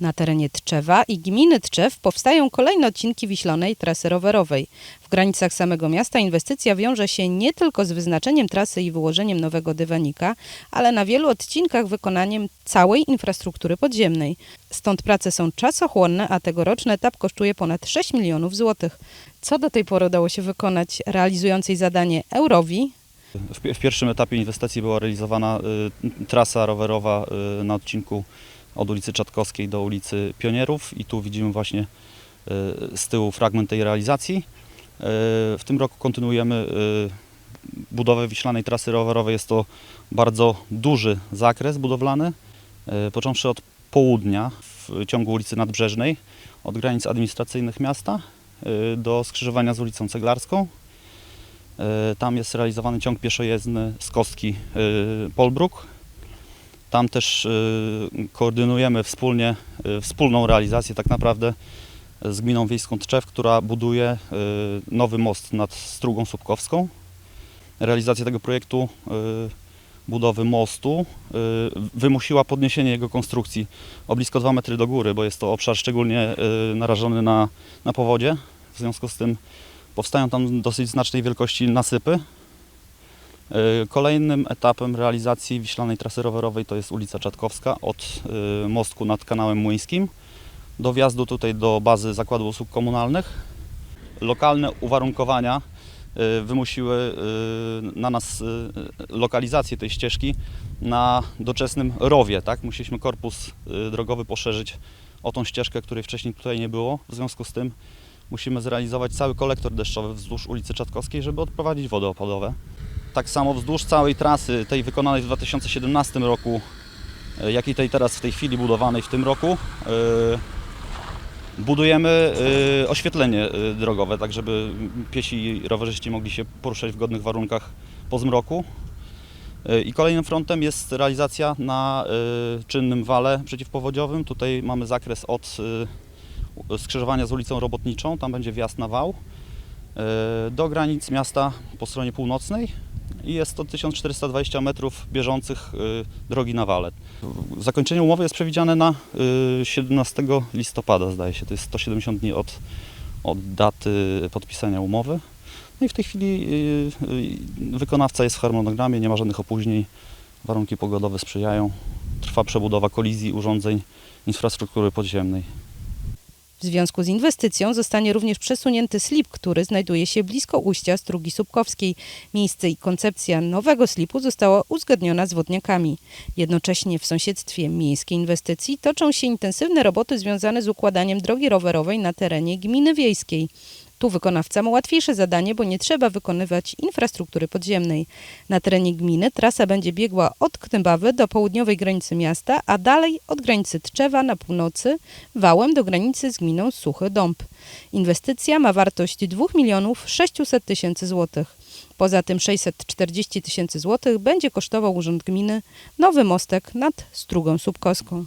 Na terenie Tczewa i gminy Tczew powstają kolejne odcinki wiślonej trasy rowerowej. W granicach samego miasta inwestycja wiąże się nie tylko z wyznaczeniem trasy i wyłożeniem nowego dywanika, ale na wielu odcinkach wykonaniem całej infrastruktury podziemnej. Stąd prace są czasochłonne, a tegoroczny etap kosztuje ponad 6 milionów złotych. Co do tej pory udało się wykonać realizującej zadanie Eurowi, W, pi- w pierwszym etapie inwestycji była realizowana y, trasa rowerowa y, na odcinku od ulicy Czatkowskiej do ulicy Pionierów i tu widzimy właśnie y, z tyłu fragment tej realizacji. Y, w tym roku kontynuujemy y, budowę wiślanej trasy rowerowej. Jest to bardzo duży zakres budowlany, począwszy od południa w ciągu ulicy Nadbrzeżnej, od granic administracyjnych miasta do skrzyżowania z ulicą Ceglarską. E, Tam jest realizowany ciąg pieszojezdny z kostki e, Polbruk. Tam też e, koordynujemy wspólnie, e, wspólną realizację tak naprawdę z gminą wiejską Tczew, która buduje e, nowy most nad Strugą Słupkowską. Realizacja tego projektu budowy mostu wymusiła podniesienie jego konstrukcji o blisko 2 metry do góry, bo jest to obszar szczególnie narażony na, na powodzie. W związku z tym Powstają tam dosyć znacznej wielkości nasypy. Yy, Kolejnym etapem realizacji wiślanej trasy rowerowej to jest ulica Czatkowska od yy, mostku nad kanałem Młyńskim do wjazdu tutaj do bazy Zakładu Usług Komunalnych. Lokalne uwarunkowania yy, wymusiły na nas lokalizację tej ścieżki na doczesnym rowie. Tak? Musieliśmy korpus drogowy poszerzyć o tą ścieżkę, której wcześniej tutaj nie było. W związku z tym musimy zrealizować cały kolektor deszczowy wzdłuż ulicy Czatkowskiej, żeby odprowadzić wody opadowe. Tak samo wzdłuż całej trasy, tej wykonanej w 2017 roku, e, jak i tej teraz w tej chwili budowanej w tym roku, e, budujemy e, oświetlenie drogowe, tak żeby piesi i rowerzyści mogli się poruszać w godnych warunkach po zmroku. I kolejnym frontem jest realizacja na czynnym wale przeciwpowodziowym. Tutaj mamy zakres od skrzyżowania z ulicą Robotniczą, tam będzie wjazd na wał, do granic miasta po stronie północnej i jest to 1420 metrów bieżących e, drogi na wale. Zakończenie umowy jest przewidziane na e, 17 listopada, zdaje się, to jest 170 dni od, od daty podpisania umowy. No i w tej chwili e, wykonawca jest w harmonogramie, nie ma żadnych opóźnień, warunki pogodowe sprzyjają, trwa przebudowa kolizji urządzeń infrastruktury podziemnej. W związku z inwestycją zostanie również przesunięty slip, który znajduje się blisko ujścia Strugi Słupkowskiej. Miejsce i koncepcja nowego slipu została uzgodniona z wodniakami. Jednocześnie w sąsiedztwie miejskiej inwestycji toczą się intensywne roboty związane z układaniem drogi rowerowej na terenie gminy wiejskiej. Tu wykonawca ma łatwiejsze zadanie, bo nie trzeba wykonywać infrastruktury podziemnej. Na terenie gminy trasa będzie biegła od Knębawy do południowej granicy miasta, a dalej od granicy Tczewa na północy wałem do granicy z gminą Suchy Dąb. Inwestycja ma wartość 2 milionów 600 tysięcy złotych. Poza tym 640 tysięcy złotych będzie kosztował Urząd Gminy nowy mostek nad Strugą Słupkowską.